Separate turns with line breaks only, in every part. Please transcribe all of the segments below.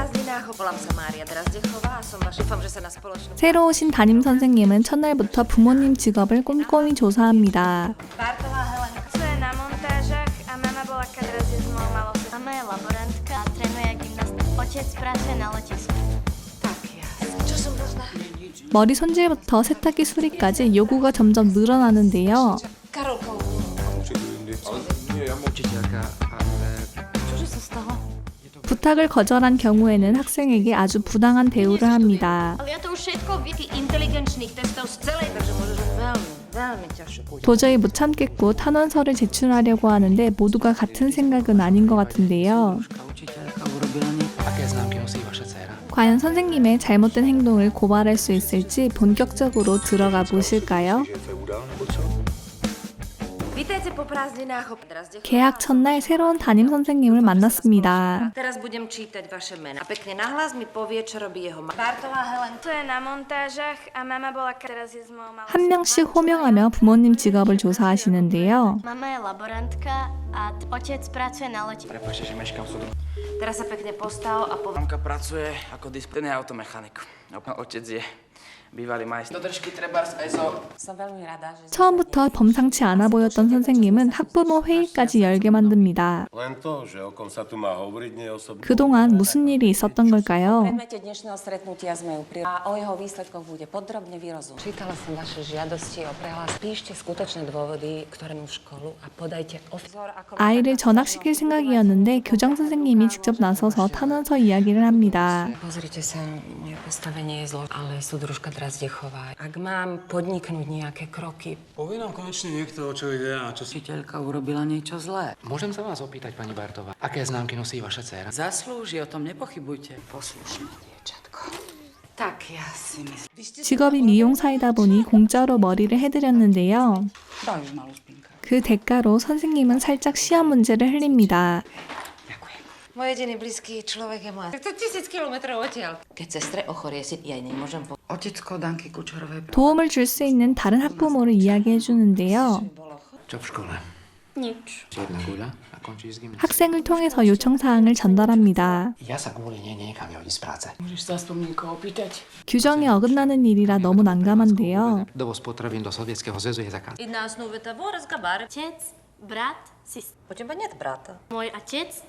prázdninách volám sa Mária Drazdechová a som vaša, dúfam, že sa na spoločnú...
새로 오신 담임 선생님은 첫날부터 부모님 직업을 꼼꼼히 조사합니다.
Bartová Helenka.
Pracuje na montážach a mama bola kadra s mojou malou Mama je laborantka a trénuje gymnastiku. Otec pracuje na letisku.
Tak jasne. Čo som dozná?
머리 손질부터 세탁기 수리까지 요구가 점점 늘어나는데요.
Karolkou.
Učiteľka, ale
Čože sa stalo?
부탁을 거절한 경우에는 학생에게 아주 부당한 대우를 합니다. 도저히 못 참겠고 탄원서를 제출하려고 하는데 모두가 같은 생각은 아닌 것 같은데요. 과연 선생님의 잘못된 행동을 고발할 수 있을지 본격적으로 들어가 보실까요? 개학 첫날 새로운 담임 선생님을 만났습니다. 한 명씩 호명하며 부모님 직업을 조사하시는데요.
Teraz sa pekne postav a.
Mamka pracuje ako automechanik. Otec je bývalý majster. Trebárs aj zo...
처음부터 범상치 않아 보였던 선생님은 학부모 회의까지 열게 만듭니다.
Len to, že o kom sa tu má hovoriť, nie je osobné.
그동안 무슨 일이 있었던 걸까요?
predmete dnešného stretnutia sme ju pri... a o jeho výsledkoch bude podrobne vyrozumieť. Čítala som vaše žiadosti o prehlas. Píšte skutočné dôvody, ktorému školu a podajte oficiál ako...
아이를 전학시킬 생각이었는데 교장 선생님이 직접 나서서 탄원서 이야기를 합니다.
Pozrite sa, moje postavenie je zlo, ale súdružka Drazdechová. Ak mám podniknúť nejaké kroky,
Povie nám konečne niekto, o čo ide a čo si...
učiteľka urobila niečo zlé.
Môžem sa vás opýtať, pani Bartová, aké známky nosí vaša dcéra?
Zaslúži, o tom nepochybujte.
Poslušné dievčatko.
직업이 미용사이다 보니 공짜로 머리를 해드렸는데요. 그 대가로 선생님은 살짝 시험 문제를 흘립니다.
Môj jediný blízky človek je moja. Tak to tisíc kilometrov odtiaľ.
Keď sestre ochorie si, ja jej nemôžem po...
Otecko Danky Kučerovej.
도움을 줄 수 있는 다른 학부모를 이야기해 주는데요.
Čo v škole?
Nič.
Jedna guľa a končí s gymnázium.
학생을 통해서 요청 사항을 전달합니다.
Ja sa kvôli nej nenechám vyhodiť z práce.
Môžeš sa aspoň niekoho opýtať?
규정에 어긋나는 일이라 너무 난감한데요.
Dovoz potravín do Sovietskeho zväzu je zakázaný.
Jedna основа того разговаривать.
Otec, brat, sestra.
У тебя нет брата.
Môj otec, traktorist.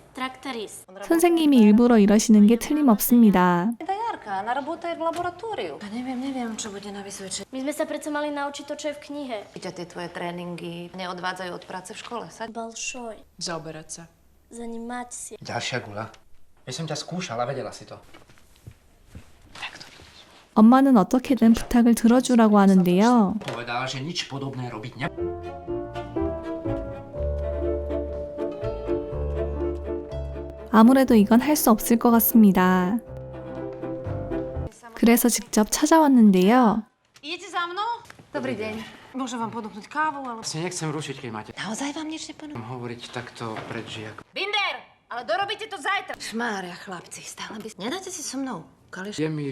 선생님이 일부러 이러시는 게 틀림없습니다.
Это Jarka, она работает в лабораторию. Ja neviem, neviem, čo bude na vysvedčení.
My sme sa predsa mali naučiť to, čo je v knihe.
Ťa tie tvoje tréningy neodvádzajú od práce v škole, sa?
Balšoj.
Zaoberať sa.
Zanímať si.
Ďalšia guľa. Ja som ťa skúšala, vedela si to.
엄마는 어떻게든 부탁을 들어주라고 하는데요.
Povedala, že nič podobné robiť ne...
아무래도 이건 할 수 없을 것 같습니다. 그래서 직접 찾아왔는데요.
Naozaj. Binder! Ale to zajtra. By...
Mi.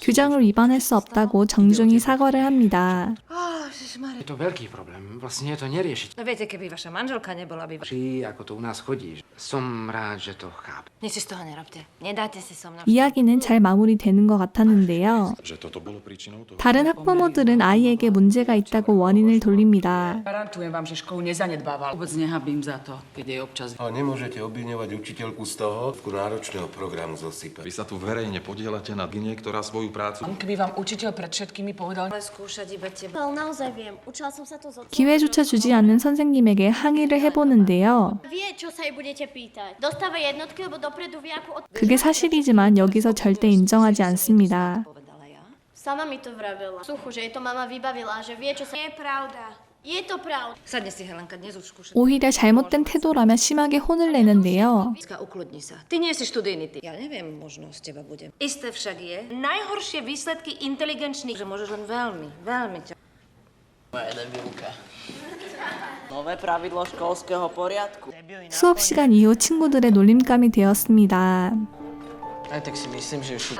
규정을 위반할 수 없다고 정중히 사과를 합니다.
Á, ježišmária.
Je to veľký problém. Vlastne je to neriešiť.
No viete, keby vaša manželka nebola by...
Či ako to u nás chodí. Som rád, že to chápe.
Nič si z toho nerobte. Nedáte si so mnou.
이야기는 잘 마무리되는 것 같았는데요.
Že toto bolo príčinou toho?
다른 학부모들은 아이에게 문제가 있다고 원인을 돌립니다.
Garantujem vám, že školu nezanedbával. Vôbec nehabím za to, keď jej občas...
A nemôžete obviňovať učiteľku z toho, v náročného programu zosypať.
Vy sa tu verejne podielate na gine, ktorá svoju prácu...
Keby vám učiteľ pred všetkými povedal,
Ale skúšať iba teba.
Ale naozaj
기회조차 주지 않는 선생님에게 항의를 해보는데요. 그게 사실이지만 여기서 절대 인정하지 않습니다. 오히려 잘못된 태도라며 심하게 혼을 내는데요.
Debilka.
수업 시간 이후 친구들의 놀림감이 되었습니다.
Aj tak si myslím, že už...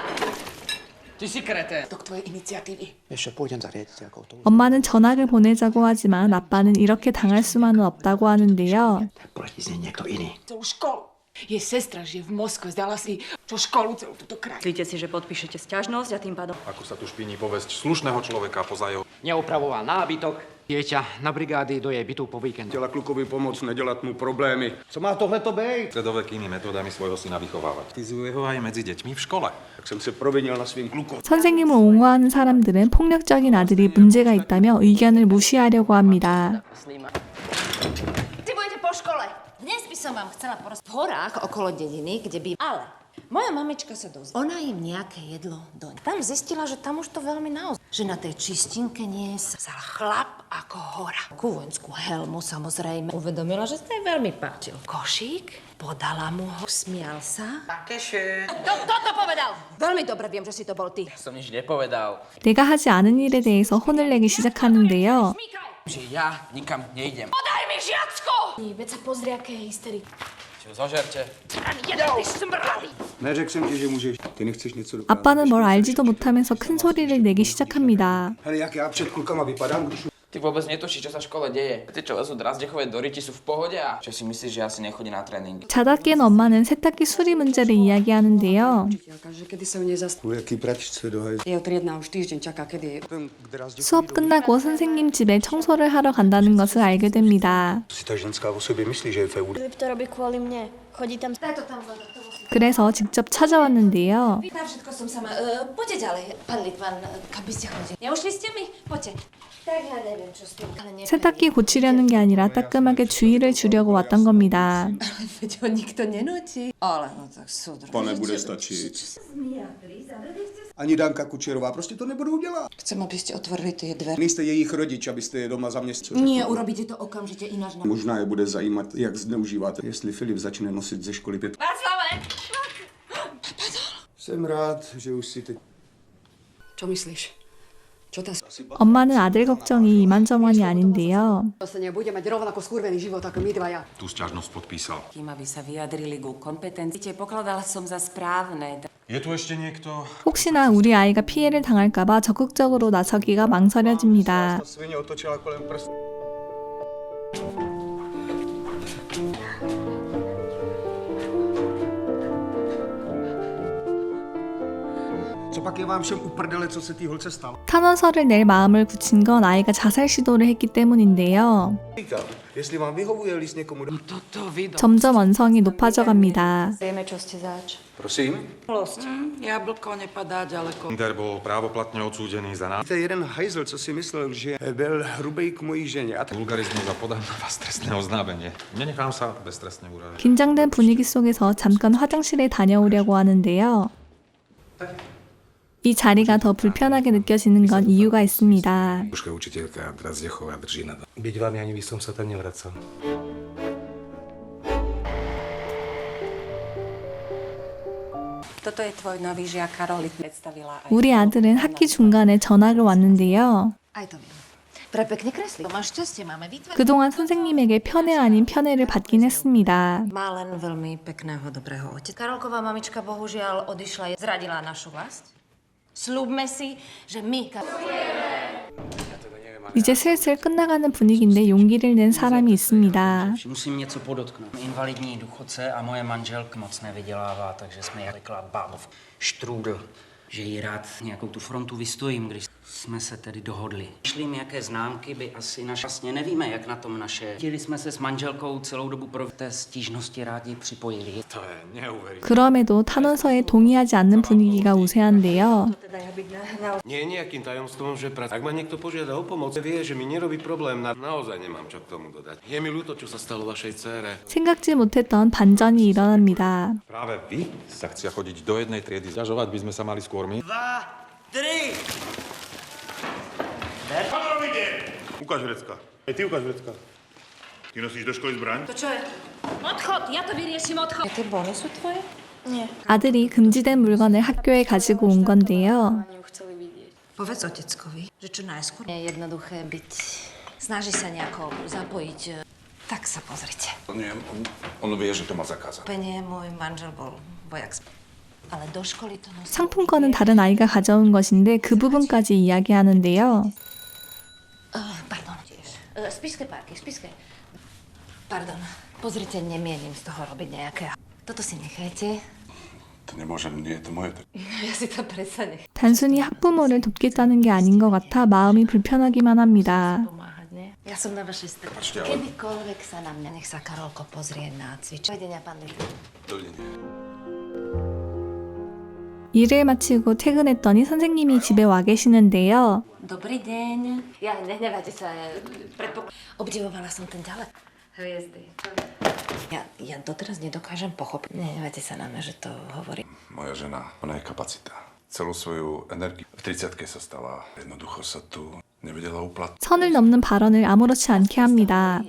Ty si kreté. To k tvojej iniciatívy.
Ešte pôjdem za riaditeľkou. To
엄마는 전학을 보내자고 하지만 아빠는 이렇게 당할 수만은 없다고 하는데요.
Proti z nej niekto iný.
Celú školu. Jej sestra žije v Moskve, zdala si čo školu celú túto kraj.
Myslíte si, že podpíšete sťažnosť a tým pádom
Ako sa tu špiní povesť slušného človeka poza jeho
Neupravoval nábytok. Dieťa na brigády do jej bytu po víkendu.
Chtěla klukovi pomoct, nedělat mu problémy. Co má tohle to být?
stredovekými metódami svojho syna vychovávať. Kritizuje ho aj medzi deťmi v škole.
Tak jsem se provinil na svým kluku.
선생님을 옹호하는 사람들은 폭력적인 아들이 문제가 있다며 의견을 무시하려고 합니다.
Ty budete po škole. Dnes by som vám chcela porozprávať v horách okolo dediny, kde by... Ale moja mamička sa dozvedela. Ona im nejaké jedlo doň. Tam zistila, že tam už to veľmi naozaj. Že na tej čistinke nie sa vzal chlap ako hora. Kúvenskú helmu samozrejme. Uvedomila, že sa jej veľmi páčil. Košík, podala mu ho, smial sa.
Takeše.
To, toto povedal! Veľmi dobre viem, že si to bol ty.
Som nič nepovedal.
내가 하지 않은 일에 대해서 혼을 내기 시작하는데요.
Že ja nikam nejdem.
Podaj mi žiacko! Veď sa pozri, aké je hysterik.
Čo zožerte?
Jeden, ty smrlavý!
Neřekl jsem ti, že můžeš. Ty nechceš něco dokázat.
아빠는 뭘 알지도 못하면서 큰 소리를 내기 시작합니다.
Hele, jak já před klukama vypadám, když
Ty vôbec netušíš, čo sa v škole deje. Tí, čo lezú drazdechové do ryti, sú v pohode a čo si myslíš, že ja si nechodím na tréningy?
자다 깬 엄마는 세탁기 수리 문제를 이야기하는데요.
že kedy sa ju nezast...
jaký pračce do hajzlu.
Jeho triedna už týždeň čaká, kedy...
Ten, z
수업 끝나고 선생님 집에 청소를 하러 간다는 것을 알게 됩니다.
si ta ženská o sobě myslí, že je feud.
To robí kvôli mne. Chodí tam...
Daj to tam to.
그래서 직접 찾아왔는데요.
Uh, uh.
세탁기 고치려는 게 아니라 따끔하게 주의를 주려고 왔던 겁니다.
Veď ho nikto nenúti. Ale no tak súdro.
To nebude stačit. Ani Danka Kučerová, prostě to nebudou dělat.
Chcem, aby ste otvorili tie dvere.
Nejste jejich rodič, abyste je doma zaměstnali.
Nie, urobíte to okamžite ináč. Na...
Možná je bude zajímat, jak zneužíváte. Jestli Filip začne nosit ze školy pět.
Václavek!
Jsem rád, že už si teď...
Čo myslíš? Čo tá...
엄마는 아들 걱정이 이만저만이 아닌데요.
sa nebude mať rovnako skurvený život ako my dvaja.
Tú sťažnosť podpísal.
Kým aby sa vyjadrili ku kompetencii, pokladala som za správne.
혹시나 우리 아이가 피해를 당할까봐 적극적으로 나서기가 망설여집니다.
Pak je vám všem uprdele, co se té holce stalo?
탄원서를 낼 마음을 굳힌 건 아이가 자살 시도를 했기 때문인데요.
Říkám, jestli vám vyhovuje líst někomu do...
Toto video.
점점 언성이 높아져 갑니다.
Vieme, čo ste zač.
Prosím?
Jablko nepadá ďaleko.
Inter bol právoplatne odsúdený za nás.
To je jeden hajzl, co si myslel, že byl hrubej k mojí ženě. A t-
Vulgarizmus a podám na vás trestné oznámenie. Nenechám sa beztrestne uraziť.
긴장된 분위기 속에서 잠깐 화장실에 다녀오려고 하는데요. 이 자리가 더 불편하게 느껴지는 건 이유가 있습니다. 우리 아들은 학기 중간에 전학을 왔는데요. 그동안 선생님에게 편애 아닌 편애를 받긴 했습니다.
Má len veľmi pekného, dobrého otca. Karolková mamička bohužiaľ odišla, zradila našu vlast. Sľubme si, že my...
이제 슬슬 끝나가는 분위기인데 용기를 낸 사람이 있습니다.
Musím něco podotknout. Invalidní důchodce a moje manželka moc nevydělává, takže jsme jakla bábov štrůdl, že jí rád nějakou tu frontu vystojím, když jsme se tedy dohodli. Šli mi, jaké známky by asi naše... Vlastně nevíme, jak na tom naše. Chtěli jsme se s manželkou celou dobu pro té stížnosti rádi připojili.
To je neuveriteľné.
그럼에도 탄원서에 동의하지 않는 분위기가 우세한데요.
Nie je nejakým tajomstvom, že prac... Ak ma niekto požiada o pomoc, vie, že mi nerobí problém. Na... Naozaj nemám čo k tomu dodať. Je mi ľúto, čo sa stalo vašej dcére.
생각지 못했던 반전이 일어납니다.
Práve vy sa chcia chodiť do jednej triedy. Zažovať by sme sa mali skôr my.
Ukáž vrecka. Aj ty ukáž vrecka. Ty nosíš do školy zbraň?
To čo je? Odchod, ja to vyriešim, odchod.
Tie bony sú tvoje?
아들이 금지된 물건을 학교에 가지고 온 건데요.
Povedz oteckovi, že čo najskôr je jednoduché byť... Snaží sa nejako zapojiť. e, Tak sa pozrite.
Nie, on, on vie, že to má zakázané.
Penie, môj manžel bol vojak. Ale do školy to nosí.
상품권은 다른 아이가 가져온 것인데 그 부분까지 이야기하는데요.
spišské párky, spišské. Pardon, pozrite, nemienim z toho robiť nejaké Toto si nechajte.
To nemôžem, nie je to moje.
Ja si to predsa nech
단순히 학부모를 돕겠다는 게 아닌 것 같아 마음이 불편하기만 합니다.
pomáhať, ne? Ja som na vašej strane. Kedykoľvek sa na mňa, nech sa Karolko pozrie na cvič. Dovidenia, pán Litter.
Dovidenia.
일을 마치고 퇴근했더니 선생님이 집에 와 계시는데요.
Dobrý deň. Ja, nehnevajte sa. Predpok... Obdivovala som ten ďalej. Hviezdy. Ja, ja doteraz nedokážem pochopiť. Nehnevajte sa na mňa, že to hovorím.
Moja žena, ona je kapacita. Celú svoju energiu v 30 sa stala. Jednoducho sa tu nevedela uplatniť.
선을 넘는 발언을 아무렇지 않게 합니다.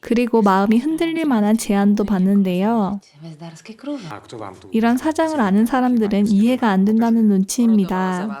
그리고 마음이 흔들릴 만한 제안도 받는데요. 이런 사정을 아는 사람들은 이해가 안 된다는 눈치입니다.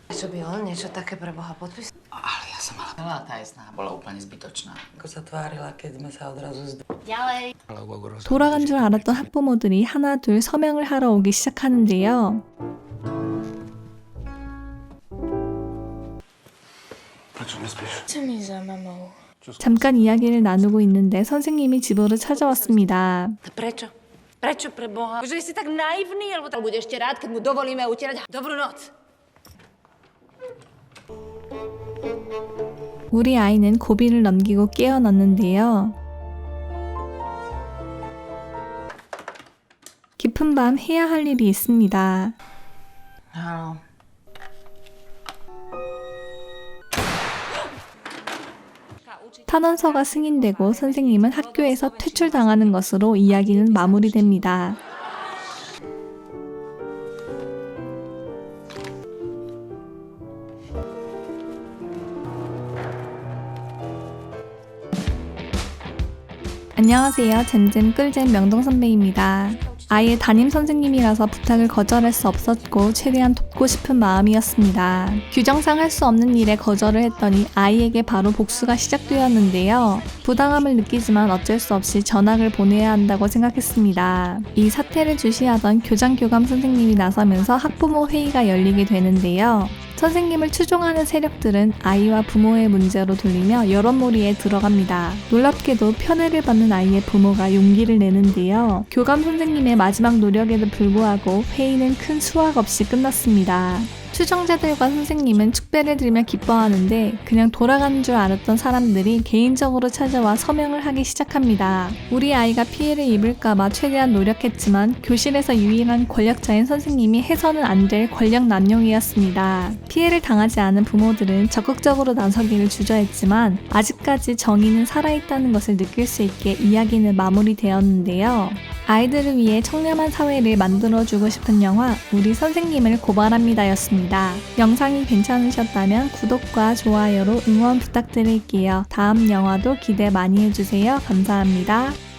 Môžete...
Čo by on niečo také pre Boha podpísal?
Ale ja som mala... Celá tá snaha bola úplne zbytočná. Ako sa tvárila, keď sme sa odrazu zd...
Ďalej.
돌아간 줄 알았던 학부모들이 하나 둘 서명을 하러 오기 시작하는데요. 잠깐 이야기를 나누고 있는데 선생님이 집으로 찾아왔습니다.
Prečo? Prečo pre Boha? Že si tak naivný, alebo tak bude ešte rád, keď mu dovolíme utierať. Dobrú noc.
우리 아이는 고비를 넘기고 깨어났는데요. 깊은 밤 해야 할 일이 있습니다.
Áno.
탄원서가 승인되고 선생님은 학교에서 퇴출당하는 것으로 이야기는 마무리됩니다. 안녕하세요. 잼잼 꿀잼 명동 선배입니다. 아예 담임 선생님이라서 부탁을 거절할 수 없었고 최대한 돕고 싶은 마음이었습니다. 규정상 할 수 없는 일에 거절을 했더니 아이에게 바로 복수가 시작되었는데요. 부당함을 느끼지만 어쩔 수 없이 전학을 보내야 한다고 생각했습니다. 이 사태를 주시하던 교장 교감 선생님이 나서면서 학부모 회의가 열리게 되는데요. 선생님을 추종하는 세력들은 아이와 부모의 문제로 돌리며 여론몰이에 들어갑니다. 놀랍게도 편애를 받는 아이의 부모가 용기를 내는데요. 교감 선생님의 마지막 노력에도 불구하고 회의는 큰 수확 없이 끝났습니다. 추종자들과 선생님은 축배를 들며 기뻐하는데 그냥 돌아가는 줄 알았던 사람들이 개인적으로 찾아와 서명을 하기 시작합니다. 우리 아이가 피해를 입을까봐 최대한 노력했지만 교실에서 유일한 권력자인 선생님이 해서는 안 될 권력 남용이었습니다. 피해를 당하지 않은 부모들은 적극적으로 나서기를 주저했지만 아직까지 정의는 살아있다는 것을 느낄 수 있게 이야기는 마무리되었는데요. 아이들을 위해 청렴한 사회를 만들어주고 싶은 영화 우리 선생님을 고발합니다였습니다. 영상이 괜찮으셨다면 구독과 좋아요로 응원 부탁드릴게요. 다음 영화도 기대 많이 해주세요. 감사합니다.